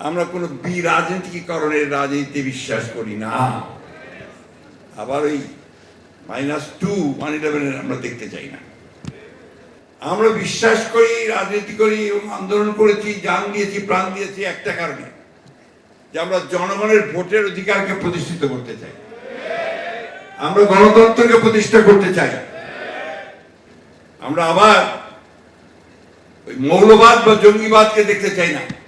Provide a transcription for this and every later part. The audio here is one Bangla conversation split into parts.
আমরা কোনো বিরাজনীতিকরণের রাজনীতিতে বিশ্বাস করি না। আবার ওই মাইনাস টু, ওয়ান ইলেভেনের আমরা দেখতে চাই না। আমরা বিশ্বাস করি, রাজনীতি করি এবং আন্দোলন করেছি, জান দিয়েছি, প্রাণ দিয়েছি একটা কারণে, যে আমরা জনগণের ভোটের অধিকারকে প্রতিষ্ঠিত করতে চাই। আমরা গণতন্ত্রকে প্রতিষ্ঠা করতে চাই। আমরা আবার ওই মৌলবাদ বা জঙ্গিবাদকে দেখতে চাই না।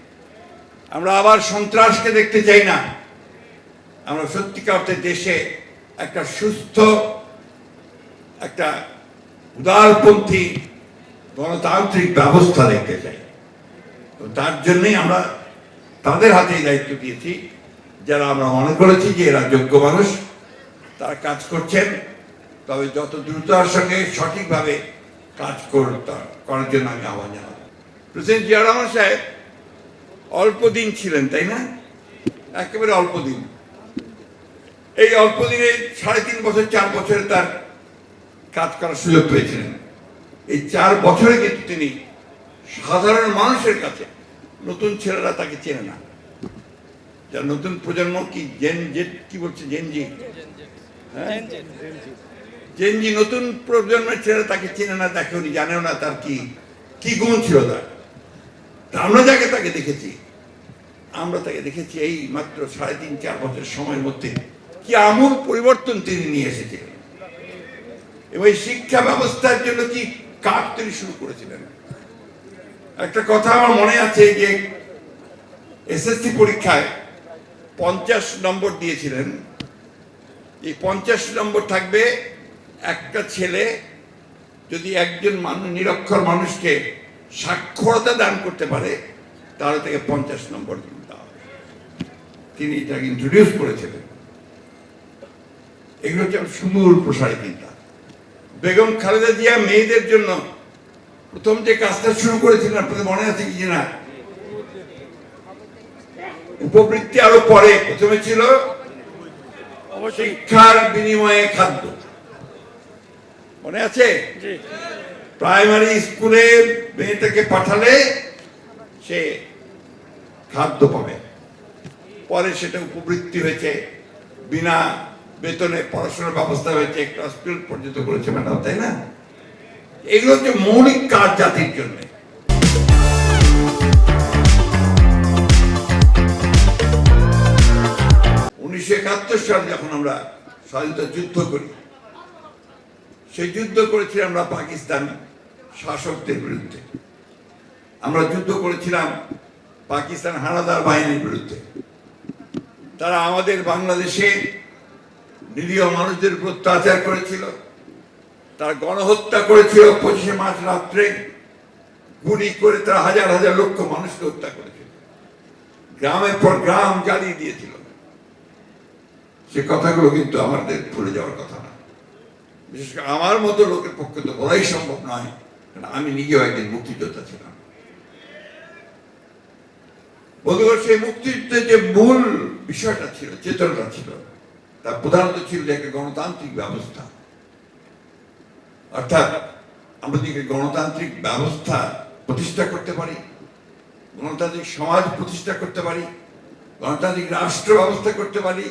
আমরা আবার সন্ত্রাসকে দেখতে চাই না। আমরা সত্যিকার দেশে একটা সুস্থ, একটা উদারপন্থী গণতান্ত্রিক ব্যবস্থা দেখতে চাই। তো তার জন্যই আমরা তাদের হাতেই দায়িত্ব দিয়েছি। যারা আমরা মনে করেছি যে এরা যোগ্য মানুষ, তারা কাজ করছেন। তবে যত দ্রুততার সঙ্গে সঠিকভাবে কাজ করার জন্য আমি আহ্বান জানাব। প্রেসিডেন্ট জিয়া রহমান সাহেব অল্প দিন ছিলেন, তাই না? একেবারে অল্প দিন। এই অল্প দিনে সাড়ে তিন বছর, চার বছরে তার কাজ করার সুযোগ পেয়েছিলেন। এই চার বছরে কিন্তু তিনি সাধারণ মানুষের কাছে নতুন ছেলেরা তাকে চেনে না। যার নতুন প্রজন্ম কি জেন জেট কি বলছে জেনজি হ্যাঁ? জেনজি নতুন প্রজন্মের ছেলেরা তাকে চেনে না, দেখে উনি জানেও না তার কি কি গুণ ছিল তার। আমরা যাকে তাকে দেখেছি। আমরা তাকে দেখেছি এই মাত্র সাড়ে তিন, চার বছর সময়ের মধ্যে কি আমূল পরিবর্তন তিনি নিয়ে এসেছিলেন। এবং এই শিক্ষা ব্যবস্থার জন্য কি কাজ তিনি শুরু করেছিলেন। একটা কথা আমার মনে আছে যে এসএসসি পরীক্ষায় পঞ্চাশ নম্বর দিয়েছিলেন। এই পঞ্চাশ নম্বর থাকবে একটা ছেলে যদি একজন মানুষ নিরক্ষর মানুষকে সাক্ষরতা দান করতে পারে, তাহলে তাকে পঞ্চাশ নম্বর হবে তিনি এটাকে ইন্ট্রোডিউস করেছিলেন। এগুলো হচ্ছে সুদূর প্রসারী চিন্তা বেগম খালেদা জিয়া মেয়েদের জন্য প্রথম যে কাজটা শুরু করেছিলেন আপনাদের মনে আছে কি না উপবৃত্তি আরও পরে প্রথমে ছিল শিক্ষার বিনিময়ে খাদ্য। মনে আছে? প্রাইমারি স্কুলে মেয়েটাকে পাঠালে সে খাদ্য পাবে। পরে সেটা উপবৃত্তি হয়েছে, বিনা বেতনে পড়াশোনার ব্যবস্থা হয়েছে ক্লাস টুয়েলভ পর্যন্ত করেছে ম্যাডাম তাই না? এগুলো হচ্ছে মৌলিক কাজ জাতির জন্য। উনিশশো একাত্তর সালে যখন আমরা স্বাধীনতা যুদ্ধ করি, সেই যুদ্ধ করেছিলাম আমরা পাকিস্তান শাসকদের বিরুদ্ধে। আমরা যুদ্ধ করেছিলাম পাকিস্তান হানাদার বাহিনীর বিরুদ্ধে। তারা আমাদের বাংলাদেশে নিরীহ মানুষদের উপর অত্যাচার করেছিল। তারা গণহত্যা করেছিল পঁচিশে মার্চ রাত্রে। গুলি করে তারা হাজার হাজার লক্ষ মানুষকে হত্যা করেছিল। গ্রামের পর গ্রাম জ্বালিয়ে দিয়েছিল। সে কথাগুলো কিন্তু আমাদের ভুলে যাওয়ার কথা না। বিশেষ করে আমার মতো লোকের পক্ষে তো বলাই সম্ভব নয়। কারণ আমি নিজেও একদিন মুক্তিযোদ্ধা ছিলাম। বন্ধুগণ, সেই মুক্তিযুদ্ধের যে মূল বিষয়টা ছিল, চেতনটা ছিল। তা প্রধানত ছিল একটা গণতান্ত্রিক ব্যবস্থা। অর্থাৎ আমরা যদি গণতান্ত্রিক ব্যবস্থা প্রতিষ্ঠা করতে পারি, গণতান্ত্রিক সমাজ প্রতিষ্ঠা করতে পারি, গণতান্ত্রিক রাষ্ট্র ব্যবস্থা করতে পারি,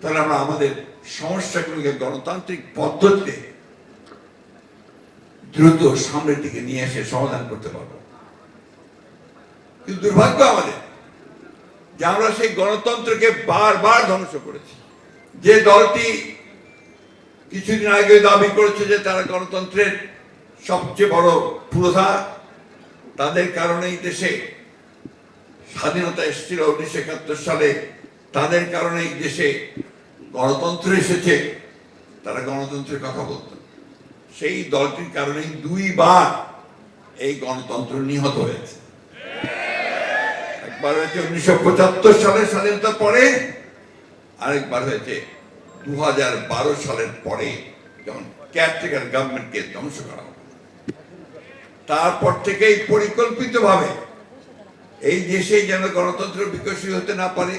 তাহলে আমরা আমাদের সমস্যাগুলোকে গণতান্ত্রিক পদ্ধতিতে দ্রুত সামনের দিকে নিয়ে এসে সমাধান করতে পারব। কিন্তু দুর্ভাগ্য আমাদের যে আমরা সেই গণতন্ত্রকে বারবার ধ্বংস করেছি। যে দলটি কিছুদিন আগে দাবি করেছে যে তারা গণতন্ত্রের সবচেয়ে বড় পুরোধা তাদের কারণেই দেশে স্বাধীনতা এসেছিল উনিশশো একাত্তর সালে। তাদের কারণেই দেশে গণতন্ত্র এসেছে। তারা গণতন্ত্রের কথা বলত। সেই দলটির কারণেই দুইবার এই গণতন্ত্র নিহত হয়েছে। একবার হয়েছে উনিশশো পঁচাত্তর সালে স্বাধীনতার পরে, আরেকবার হয়েছে দু হাজার বারো সালের পরে যখন কেয়ারটেকার গভর্নমেন্টকে ধ্বংস করা তারপর থেকেই পরিকল্পিতভাবে এই দেশে যেন গণতন্ত্র বিকশিত হতে না পারে,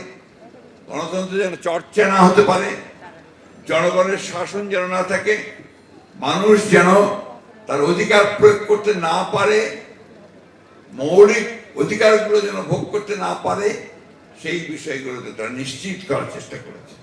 গণতন্ত্র যেন চর্চা না হতে পারে, জনগণের শাসন যেন না থাকে, মানুষ যেন তার অধিকার প্রয়োগ করতে না পারে, মৌলিক অধিকারগুলো যেন ভোগ করতে না পারে সেই বিষয়গুলোকে তারা নিশ্চিত করার চেষ্টা করেছে।